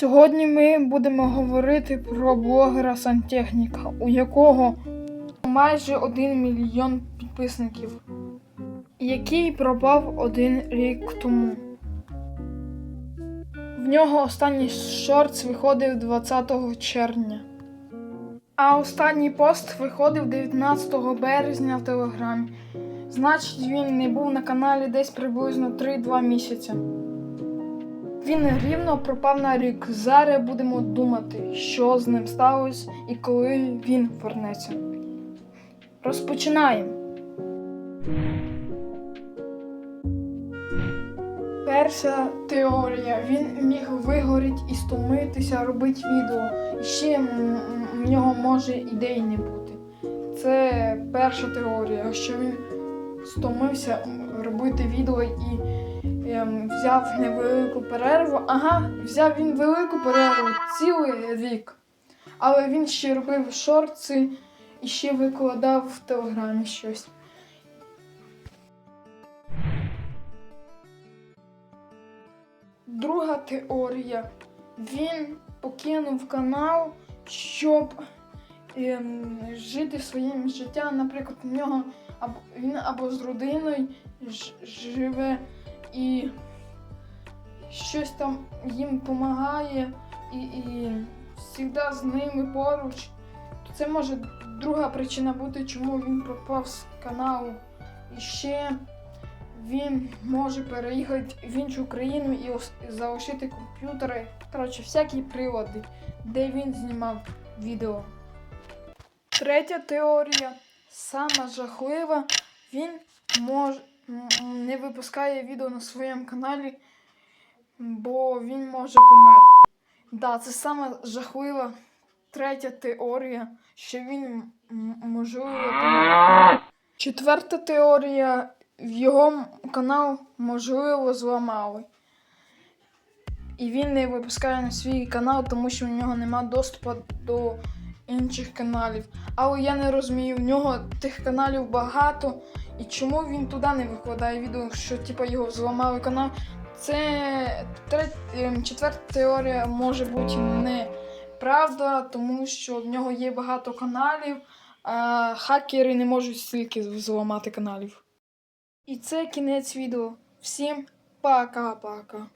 Сьогодні ми будемо говорити про блогера сантехніка, у якого майже 1 мільйон підписників, який пропав один рік тому. В нього останній шортс виходив 20 червня. А останній пост виходив 19 березня в Телеграмі. Значить, він не був на каналі десь приблизно 3-2 місяці. Він рівно пропав на рік. Зараз будемо думати, що з ним сталося і коли він вернеться. Розпочинаємо. Перша теорія. Він міг вигоріти і стомитися, робити відео. І ще в нього може ідей не бути. Це перша теорія, що він стомився робити відео і взяв невелику перерву. Ага, взяв він велику перерву цілий рік. Але він ще робив шорти і ще викладав в телеграмі щось. Друга теорія. Він покинув канал, щоб ем, жити своїм життям. Наприклад, у нього або він або з родиною живе і щось там їм допомагає і, і завжди з ними поруч. То це може друга причина бути, чому він пропав з каналу. І ще він може переїхати в іншу країну і залишити комп'ютери. Коротше, всякі прилади, де він знімав відео. Третя теорія, сама жахлива, він мож, м- м, не випускає відео на своєму каналі, бо він може помер. Да, це сама жахлива третя теорія, що він можливо помер. Четверта теорія, в його канал можливо зламали. І він не випускає на свій канал, тому що в нього нема доступу до інших каналів. Але я не розумію, в нього тих каналів багато. І чому він туди не викладає відео, що типу, його зламали канал? Це третя, ем, четверта теорія може бути неправда, тому що в нього є багато каналів, а хакери не можуть стільки зламати каналів. І це кінець відео. Всім пока-пока.